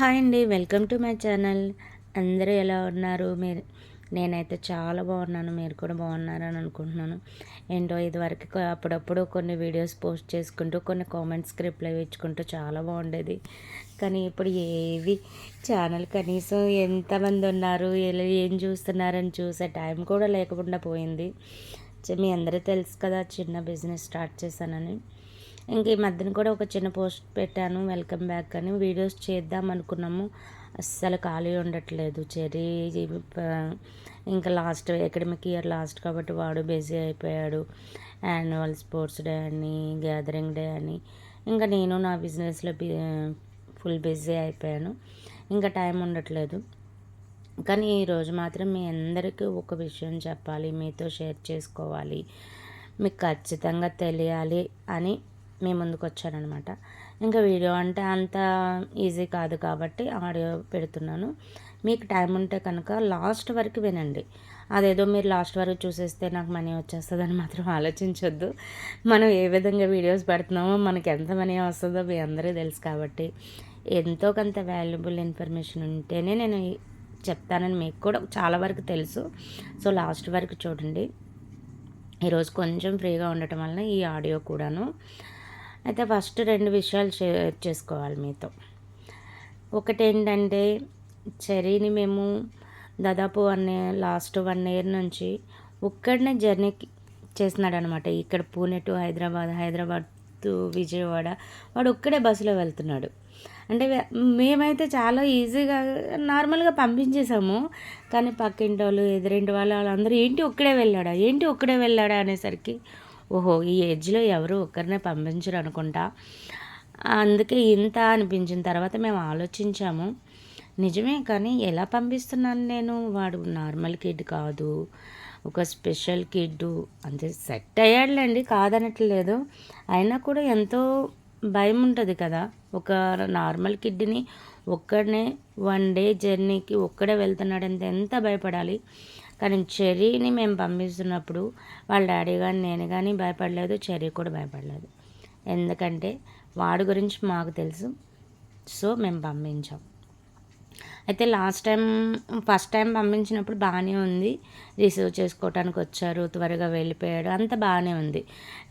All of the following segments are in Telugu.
హాయ్ అండి వెల్కమ్ టు మై ఛానల్. అందరూ ఎలా ఉన్నారు? మీరు నేనైతే చాలా బాగున్నాను మీరు కూడా బాగున్నారని అనుకుంటున్నాను. ఏంటో ఇదివరకు అప్పుడప్పుడు కొన్ని వీడియోస్ పోస్ట్ చేసుకుంటూ కొన్ని కామెంట్స్కి రిప్లై ఇచ్చుకుంటూ చాలా బాగుండేది. కానీ ఇప్పుడు ఏవి ఛానల్ కనీసం ఎంతమంది ఉన్నారు ఏం చూస్తున్నారని చూసే టైం కూడా లేకుండా పోయింది. మీ అందరూ తెలుసు కదా చిన్న బిజినెస్ స్టార్ట్ చేశానని. ఇంక ఈ మధ్యన కూడా ఒక చిన్న పోస్ట్ పెట్టాను వెల్కమ్ బ్యాక్ అని. వీడియోస్ చేద్దాం అనుకున్నాము. అస్సలు ఖాళీ ఉండట్లేదు. చెరీ ఇంకా లాస్ట్ అకాడమిక్ ఇయర్ లాస్ట్ కాబట్టి వాడు బిజీ అయిపోయాడు. యాన్యువల్ స్పోర్ట్స్ డే అని గ్యాదరింగ్ డే అని. ఇంకా నేను నా బిజినెస్లో ఫుల్ బిజీ అయిపోయాను. ఇంకా టైం ఉండట్లేదు. కానీ ఈరోజు మాత్రం మీ అందరికీ ఒక విషయం చెప్పాలి మీతో షేర్ చేసుకోవాలి. మీకు ఖచ్చితంగా తెలియాలి అని మీ ముందుకు వచ్చానమాట ఇంకా వీడియో అంటే అంత ఈజీ కాదు కాబట్టి ఆడియో పెడుతున్నాను. మీకు టైం ఉంటే కనుక లాస్ట్ వరకు వినండి. అదేదో మీరు లాస్ట్ వరకు చూసేస్తే నాకు మనీ వచ్చేస్తుందని మాత్రం ఆలోచించొద్దు. మనం ఏ విధంగా వీడియోస్ పెడుతున్నామో మనకి ఎంత మనీ వస్తుందో మీ అందరూ తెలుసు కాబట్టి ఎంతో కొంత వాల్యుబుల్ ఇన్ఫర్మేషన్ ఉంటేనే నేను చెప్తానని మీకు కూడా చాలా వరకు తెలుసు. సో లాస్ట్ వరకు చూడండి. ఈరోజు కొంచెం ఫ్రీగా ఉండటం వలన ఈ ఆడియో కూడాను అయితే ఫస్ట్ రెండు విషయాలు షేర్ చేసుకోవాలి మీతో. ఒకటి ఏంటంటే చెరీని మేము దాదాపు one year last one year నుంచి ఒక్కడనే జర్నీ చేస్తున్నాడు అనమాట ఇక్కడ పూణే టు హైదరాబాద్ హైదరాబాద్ టు విజయవాడ వాడు ఒక్కడే బస్సులో వెళ్తున్నాడు. అంటే మేమైతే చాలా ఈజీగా నార్మల్గా పంపించేసాము. కానీ పక్కింటి వాళ్ళు ఎదురింటి వాళ్ళు వాళ్ళందరూ ఏంటి ఒక్కడే వెళ్ళాడా? ఏంటి ఒక్కడే వెళ్ళాడా అనేసరికి ఓహో ఈ ఏజ్లో ఎవరు ఒక్కరినే పంపించరు అనుకుంటా. అందుకే ఇంత అనిపించిన తర్వాత మేము ఆలోచించాము. నిజమే కానీ ఎలా పంపిస్తున్నాను నేను? వాడు నార్మల్ కిడ్ కాదు ఒక స్పెషల్ కిడ్ అంతే సెట్ అయ్యాడులేండి కాదనట్లేదు. అయినా కూడా ఎంతో భయం ఉంటుంది కదా. ఒక నార్మల్ కిడ్ని ఒక్కడనే వన్ డే జర్నీకి ఒక్కడే వెళ్తున్నాడంటే ఎంత భయపడాలి? కానీ చెర్రీని మేము పంపిస్తున్నప్పుడు వాళ్ళ డాడీ కానీ నేను కానీ భయపడలేదు చెర్రీ కూడా భయపడలేదు. ఎందుకంటే వాడి గురించి మాకు తెలుసు. సో మేము పంపించాం. అయితే లాస్ట్ టైం ఫస్ట్ టైం పంపించినప్పుడు బాగానే ఉంది. రిసీవ్ చేసుకోవటానికి వచ్చారు త్వరగా వెళ్ళిపోయాడు అంత బాగానే ఉంది.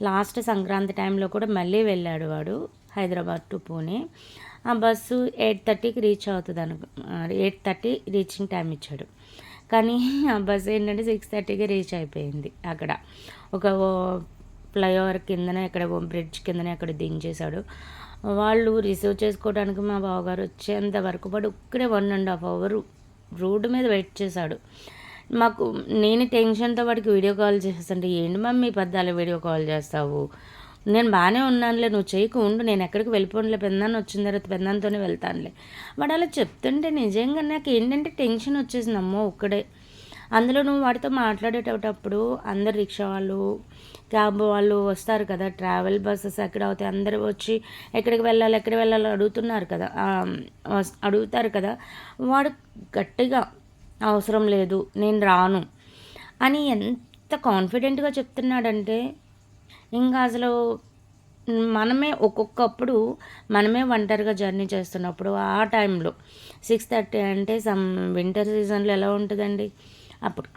లాస్ట్ సంక్రాంతి టైంలో కూడా మళ్ళీ వెళ్ళాడు వాడు హైదరాబాద్ టు పూణే. ఆ బస్సు ఎయిట్ థర్టీకి రీచ్ అవుతుంది అను ఎయిట్ థర్టీ రీచింగ్ టైం ఇచ్చాడు. కానీ ఆ బస్ ఏంటంటే సిక్స్ థర్టీకి రీచ్ అయిపోయింది అక్కడ. ఒక ఫ్లైఓవర్ కిందనే ఇక్కడ బ్రిడ్జ్ కిందనే అక్కడ దించేశాడు. వాళ్ళు రిసీవ్ చేసుకోవడానికి మా బావగారు వచ్చేంత వరకు పాటు ఒక్కడే one and half hour road మీద వెయిట్ చేశాడు. మాకు నేను టెన్షన్తో వాడికి వీడియో కాల్ చేస్తుంటే ఏంటి మమ్మీ పద్దాలు వీడియో కాల్ చేస్తావు? నేను బాగానే ఉన్నానులే నువ్వు చేయకు ఉండు నేను ఎక్కడికి వెళ్ళిపోనులే పెందాన్ని వచ్చిన తర్వాత పెందాంతోనే వెళ్తానులే. వాడు అలా చెప్తుంటే నిజంగా నాకు ఏంటంటే టెన్షన్ వచ్చేసింది అమ్మో ఒక్కడే. అందులో నువ్వు వాడితో మాట్లాడేటప్పుడు అందరు రిక్షా వాళ్ళు క్యాబ్ వాళ్ళు వస్తారు కదా ట్రావెల్ బస్సెస్ ఎక్కడ అవుతాయి అందరూ వచ్చి ఎక్కడికి వెళ్ళాలి ఎక్కడికి వెళ్ళాలి అడుగుతున్నారు కదా అడుగుతారు కదా వాడు గట్టిగా అవసరం లేదు నేను రాను అని ఎంత కాన్ఫిడెంట్గా చెప్తున్నాడంటే ఇంకా అసలు మనమే ఒక్కొక్కప్పుడు మనమే ఒంటరిగా జర్నీ చేస్తున్నప్పుడు ఆ టైంలో సిక్స్ థర్టీ అంటే సమ్ వింటర్ సీజన్లో ఎలా ఉంటుందండి? అప్పుడు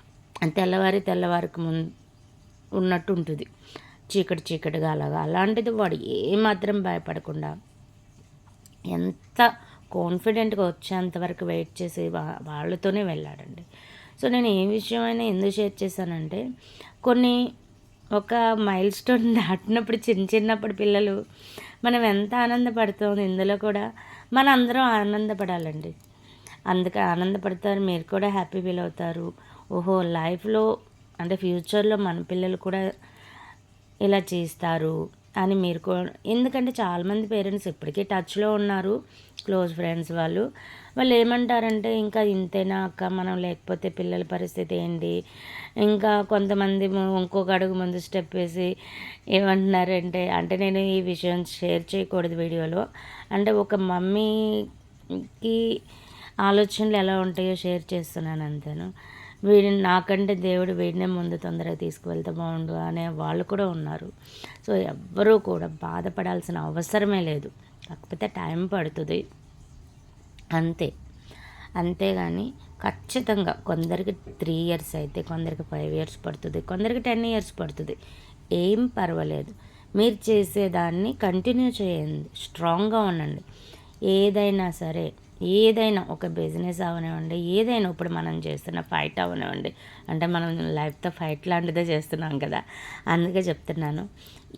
తెల్లవారి తెల్లవారికి ముందు ఉన్నట్టు ఉంటుంది చీకటి చీకటిగా అలాగా. అలాంటిది వాడు ఏమాత్రం భయపడకుండా ఎంత కాన్ఫిడెంట్గా వచ్చేంతవరకు వెయిట్ చేసి వాళ్ళతోనే వెళ్ళాడండి. సో నేను ఏ విషయమైనా ఎందుకు షేర్ చేశానంటే కొన్ని ఒక మైల్ స్టోన్ దాటినప్పుడు చిన్న చిన్నప్పుడు పిల్లలు మనం ఎంత ఆనందపడుతాం ఇందులో కూడా మన అందరం ఆనందపడాలండి. అందుకే ఆనందపడతారు మీరు కూడా హ్యాపీ ఫీల్ అవుతారు. ఓహో లైఫ్లో అంటే ఫ్యూచర్లో మన పిల్లలు కూడా ఇలా చేస్తారు అని మీరు కూడా ఎందుకంటే చాలామంది పేరెంట్స్ ఇప్పటికీ టచ్లో ఉన్నారు. క్లోజ్ ఫ్రెండ్స్ వాళ్ళు. వాళ్ళు ఏమంటారంటే ఇంకా ఇంతేనా అక్క? మనం లేకపోతే పిల్లల పరిస్థితి ఏంటి ఇంకా కొంతమంది ఇంకొక అడుగు ముందు స్టెప్ వేసి ఏమంటున్నారంటే అంటే నేను ఈ విషయం షేర్ చేయకూడదు వీడియోలో. అంటే ఒక మమ్మీకి ఆలోచనలు ఎలా ఉంటాయో షేర్ చేస్తున్నాను అంతేను. వీడిని నాకంటే దేవుడు వీడినే ముందు తొందరగా తీసుకువెళ్తే బాగుండు అనే వాళ్ళు కూడా ఉన్నారు. సో ఎవ్వరూ కూడా బాధపడాల్సిన అవసరమే లేదు. కాకపోతే టైం పడుతుంది. అంతే. అంతేగాని ఖచ్చితంగా కొందరికి త్రీ ఇయర్స్ అయితే కొందరికి ఫైవ్ ఇయర్స్ పడుతుంది కొందరికి టెన్ ఇయర్స్ పడుతుంది. ఏం పర్వాలేదు. మీరు చేసేదాన్ని కంటిన్యూ చేయండి. స్ట్రాంగ్గా ఉండండి. ఏదైనా సరే ఏదైనా ఒక బిజినెస్ అవనివ్వండి ఏదైనా ఇప్పుడు మనం చేస్తున్న ఫైట్ అవనివ్వండి. అంటే మనం లైఫ్తో ఫైట్ లాంటిదే చేస్తున్నాం కదా. అందుకే చెప్తున్నాను.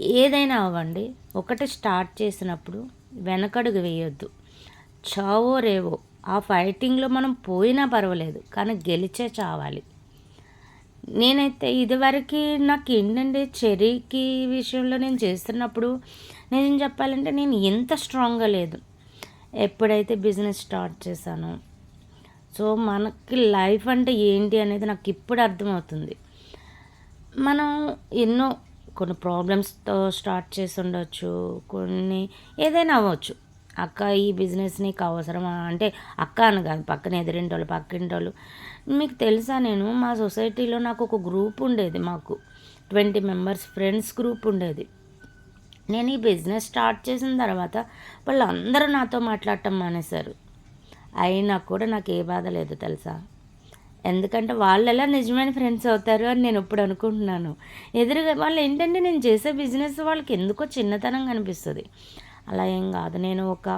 ఏదైనా అవ్వండి. ఒకటి స్టార్ట్ చేసినప్పుడు వెనకడుగు వేయొద్దు. చావో రేవో. ఆ ఫైటింగ్లో మనం పోయినా పర్వాలేదు కానీ గెలిచే చావాలి. నేనైతే ఇదివరకు నాకు ఏంటంటే చెరీకి విషయంలో నేను చేస్తున్నప్పుడు నేను చెప్పాలంటే నేను ఎంత స్ట్రాంగ్గా లేదు. ఎప్పుడైతే బిజినెస్ స్టార్ట్ చేశానో. సో మనకి లైఫ్ అంటే ఏంటి అనేది నాకు ఇప్పుడు అర్థమవుతుంది. మనం ఎన్నో కొన్ని ప్రాబ్లమ్స్తో స్టార్ట్ చేసి ఉండొచ్చు కొన్ని ఏదైనా అవ్వచ్చు. అక్క ఈ బిజినెస్ నీకు అవసరమా? అంటే అక్క అని కాదు పక్కన ఎదురింటోళ్ళు పక్కింటోళ్ళు. మీకు తెలుసా నేను మా సొసైటీలో నాకు ఒక గ్రూప్ ఉండేది మాకు. ట్వంటీ మెంబర్స్ ఫ్రెండ్స్ గ్రూప్ ఉండేది. నేను ఈ బిజినెస్ స్టార్ట్ చేసిన తర్వాత వాళ్ళందరూ నాతో మాట్లాడటం మానేశారు. అయినా కూడా నాకు ఏ బాధ లేదు తెలుసా? ఎందుకంటే వాళ్ళు ఎలా నిజమైన ఫ్రెండ్స్ అవుతారు అని నేను ఇప్పుడు అనుకుంటున్నాను. ఎదురుగా వాళ్ళు ఏంటంటే నేను చేసే బిజినెస్ వాళ్ళకి ఎందుకో చిన్నతనం కనిపిస్తుంది. అలా ఏం కాదు. నేను ఒక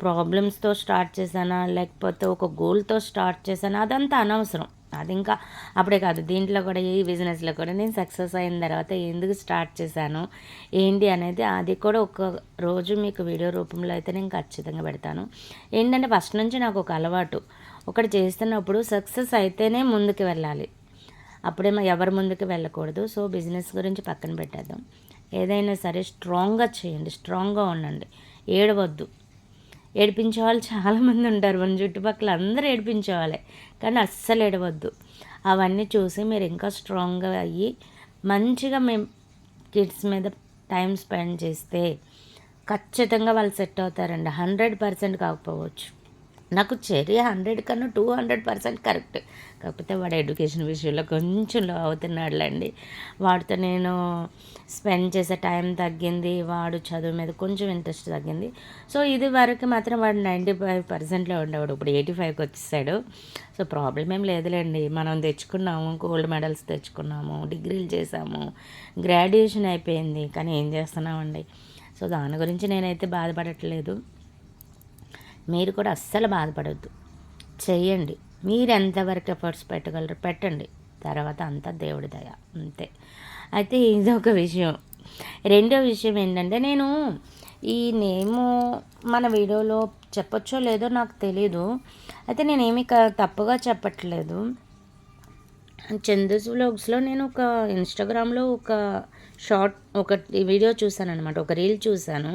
ప్రాబ్లమ్స్తో స్టార్ట్ చేశానా లేకపోతే ఒక గోల్తో స్టార్ట్ చేశానా అదంతా అనవసరం. అది ఇంకా అప్పుడే కాదు. దీంట్లో కూడా ఈ బిజినెస్లో కూడా నేను సక్సెస్ అయిన తర్వాత ఎందుకు స్టార్ట్ చేశాను ఏంటి అనేది అది కూడా ఒక రోజు మీకు వీడియో రూపంలో అయితే నేను ఖచ్చితంగా పెడతాను. ఏంటంటే ఫస్ట్ నుంచి నాకు ఒక అలవాటు. ఒకటి చేస్తున్నప్పుడు సక్సెస్ అయితేనే ముందుకు వెళ్ళాలి. అప్పుడే ఎవరు ముందుకు వెళ్ళకూడదు. సో బిజినెస్ గురించి పక్కన పెట్టేద్దాం. ఏదైనా సరే స్ట్రాంగ్గా చేయండి స్ట్రాంగ్గా ఉండండి. ఏడవద్దు. ఏడిపించే వాళ్ళు చాలామంది ఉంటారు. మన చుట్టుపక్కల అందరూ ఏడిపించేవాళ్ళే కానీ అస్సలు ఏడవద్దు. అవన్నీ చూసి మీరు ఇంకా స్ట్రాంగ్గా అయ్యి మంచిగా మేము కిడ్స్ మీద టైం స్పెండ్ చేస్తే ఖచ్చితంగా వాళ్ళు సెట్ అవుతారండి. హండ్రెడ్ పర్సెంట్ కాకపోవచ్చు. నాకు చెరీ హండ్రెడ్ కన్నా టూ హండ్రెడ్ పర్సెంట్ కరెక్ట్. కాకపోతే వాడు ఎడ్యుకేషన్ విషయంలో కొంచెం లో అవుతున్నాడులేండి. వాడితో నేను స్పెండ్ చేసే టైం తగ్గింది వాడు చదువు మీద కొంచెం ఇంట్రెస్ట్ తగ్గింది. సో ఇది వరకు మాత్రం వాడు నైంటీ ఫైవ్ పర్సెంట్లో ఉండేవాడు. ఇప్పుడు ఎయిటీ ఫైవ్కి వచ్చేసాడు. సో ప్రాబ్లం ఏం లేదులేండి. మనం తెచ్చుకున్నాము గోల్డ్ మెడల్స్ తెచ్చుకున్నాము డిగ్రీలు చేసాము గ్రాడ్యుయేషన్ అయిపోయింది. కానీ ఏం చేస్తున్నామండి? సో దాని గురించి నేనైతే బాధపడట్లేదు. మీరు కూడా అస్సలు బాధపడద్దు. చేయండి మీరు ఎంతవరకు ఎఫర్ట్స్ పెట్టగలరు పెట్టండి. తర్వాత అంతా దేవుడి దయ. అంతే. అయితే ఇది ఒక విషయం. రెండో విషయం ఏంటంటే నేను ఈ నేము మన వీడియోలో చెప్పచ్చో లేదో నాకు తెలీదు. అయితే నేనేమి తప్పుగా చెప్పట్లేదు. చందస్ వ్లాగ్స్లో నేను ఒక ఇన్స్టాగ్రామ్లో ఒక షార్ట్ ఒక వీడియో చూశాను అనమాట ఒక రీల్ చూశాను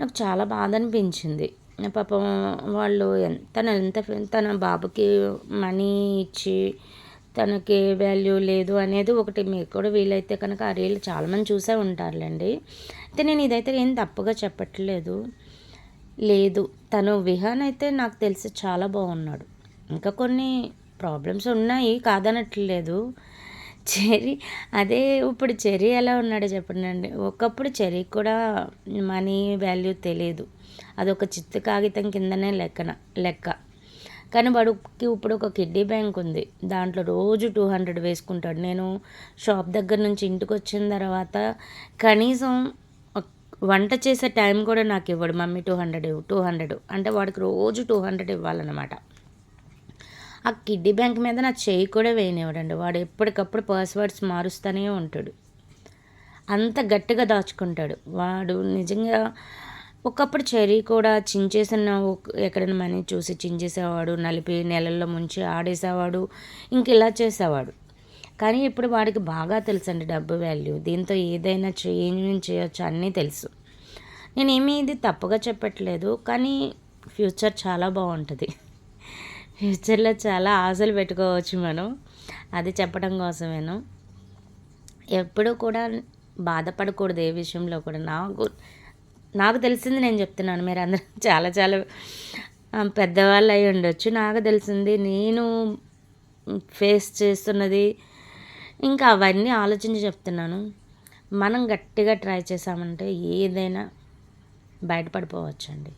నాకు చాలా బాధ అనిపించింది. పాపం వాళ్ళు తన ఎంత తన బాబుకి మనీ ఇచ్చి తనకి వాల్యూ లేదు అనేది ఒకటి మీకు కూడా వీలైతే కనుక ఆ రీల్ చాలామంది చూసే ఉంటారులేండి. అయితే నేను ఇదైతే ఏం తప్పుగా చెప్పట్లేదు. లేదు తను విహాన్ అయితే నాకు తెలిసి చాలా బాగున్నాడు. ఇంకా కొన్ని ప్రాబ్లమ్స్ ఉన్నాయి కాదనట్లేదు. చెరీ అదే ఇప్పుడు చెరీ ఎలా ఉన్నాడో చెప్పండి ఒకప్పుడు చెరీ కూడా మనీ వాల్యూ తెలియదు అదొక చిత్తు కాగితం కిందనే లెక్కన లెక్క. కానీ వాడికి ఇప్పుడు ఒక కిడ్నీ బ్యాంక్ ఉంది. దాంట్లో రోజు టూ హండ్రెడ్ వేసుకుంటాడు. నేను షాప్ దగ్గర నుంచి ఇంటికి వచ్చిన తర్వాత కనీసం వంట చేసే టైం కూడా నాకు ఇవ్వడు మమ్మీ టూ హండ్రెడ్ ఇవ్వు టూ హండ్రెడ్ అంటే వాడికి రోజు టూ హండ్రెడ్ ఇవ్వాలన్నమాట. ఆ కిడ్నీ బ్యాంక్ మీద నా చేయి కూడా వేయనివ్వడండి. వాడు ఎప్పటికప్పుడు పాస్వర్డ్స్ మారుస్తూనే ఉంటాడు. అంత గట్టిగా దాచుకుంటాడు. వాడు నిజంగా ఒకప్పుడు చెరీ కూడా చించేసిన ఎక్కడైనా మనీ చూసి చించేసేవాడు నలిపి నెలల్లో ముంచి ఆడేసేవాడు ఇంక ఇలా చేసేవాడు. కానీ ఇప్పుడు వాడికి బాగా తెలుసండి డబ్బు వాల్యూ. దీంతో ఏదైనా చేంజ్ చేయొచ్చు అన్నీ తెలుసు. నేనేమీ ఇది తప్పుగా చెప్పట్లేదు కానీ ఫ్యూచర్ చాలా బాగుంటుంది. ఫ్యూచర్లో చాలా ఆశలు పెట్టుకోవచ్చు మనం. అది చెప్పడం కోసమేను. ఎప్పుడూ కూడా బాధపడకూడదు ఏ విషయంలో కూడా. నాకు నాకు తెలిసింది నేను చెప్తున్నాను మీరు అందరూ చాలా చాలా పెద్దవాళ్ళు అయి ఉండొచ్చు. నాకు తెలిసింది నేను ఫేస్ చేస్తున్నది ఇంకా అవన్నీ ఆలోచించి చెప్తున్నాను. మనం గట్టిగా ట్రై చేసామంటే ఏదైనా బయటపడిపోవచ్చండి.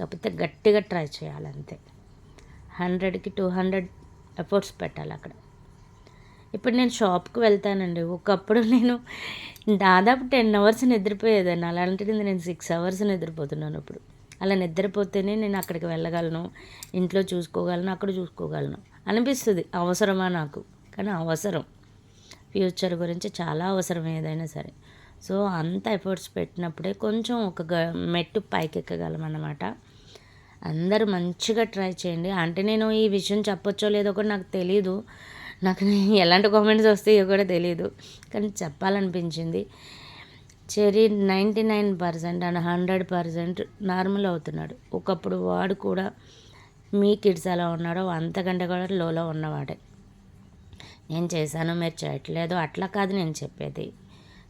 కాకపోతే గట్టిగా ట్రై చేయాలంతే. హండ్రెడ్కి టూ హండ్రెడ్ ఎఫర్ట్స్ పెట్టాలి అక్కడ. ఇప్పుడు నేను షాప్కి వెళ్తానండి. ఒకప్పుడు నేను దాదాపు టెన్ అవర్స్ నిద్రపోయేదాన్ని. అలాంటిది నేను సిక్స్ అవర్స్ నిద్రపోతున్నాను ఇప్పుడు. అలా నిద్రపోతేనే నేను అక్కడికి వెళ్ళగలను. ఇంట్లో చూసుకోగలను అక్కడ చూసుకోగలను. అనిపిస్తుంది. అవసరమా నాకు? కానీ అవసరం. ఫ్యూచర్ గురించి చాలా అవసరం ఏదైనా సరే. సో అంత ఎఫర్ట్స్ పెట్టినప్పుడే కొంచెం ఒక గ మెట్టు పైకి ఎక్కగలం అన్నమాట. అందరూ మంచిగా ట్రై చేయండి. అంటే నేను ఈ విషయం చెప్పొచ్చో లేదో కూడా నాకు తెలీదు. నాకు ఎలాంటి కామెంట్స్ వస్తాయో కూడా తెలియదు కానీ చెప్పాలనిపించింది. Cherry ninety nine percent and hundred percent normal అవుతున్నాడు. ఒకప్పుడు వాడు కూడా మీ కిడ్స్ ఎలా ఉన్నాడో అంతకంటే కూడా లోలో ఉన్నవాడే. నేను చేశాను మీరు చేయట్లేదు అట్లా కాదు నేను చెప్పేది.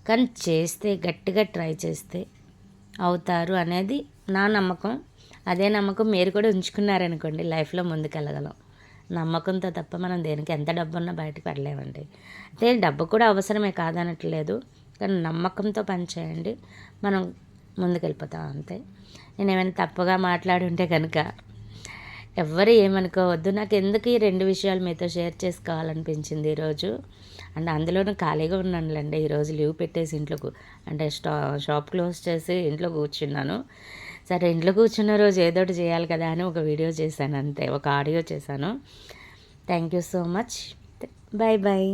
కానీ చేస్తే గట్టిగా ట్రై చేస్తే అవుతారు అనేది నా నమ్మకం. అదే నమ్మకం మీరు కూడా ఉంచుకున్నారనుకోండి లైఫ్లో ముందుకెళ్ళగలం. నమ్మకంతో తప్ప మనం దేనికి ఎంత డబ్బు ఉన్నా బయటకు వెళ్ళలేమండి. అదే డబ్బు కూడా అవసరమే కాదనట్లేదు. కానీ నమ్మకంతో పనిచేయండి. మనం ముందుకెళ్ళిపోతాం అంతే. నేను ఏమైనా తప్పుగా మాట్లాడి ఉంటే కనుక ఎవ్వరు ఏమనుకోవద్దు. నాకు ఎందుకు ఈ రెండు విషయాలు మీతో షేర్ చేసుకోవాలనిపించింది ఈరోజు? అండ్ అందులోనూ ఖాళీగా ఉన్నానులేండి. ఈరోజు లీవ్ పెట్టేసి ఇంట్లో అంటే స్టా షాప్ క్లోజ్ చేసి ఇంట్లో కూర్చున్నాను. సరే ఇంట్లో కూర్చున్న రోజు ఏదోటి చేయాలి కదా అని ఒక వీడియో చేశాను అంతే ఒక ఆడియో చేశాను. Thank you so much bye bye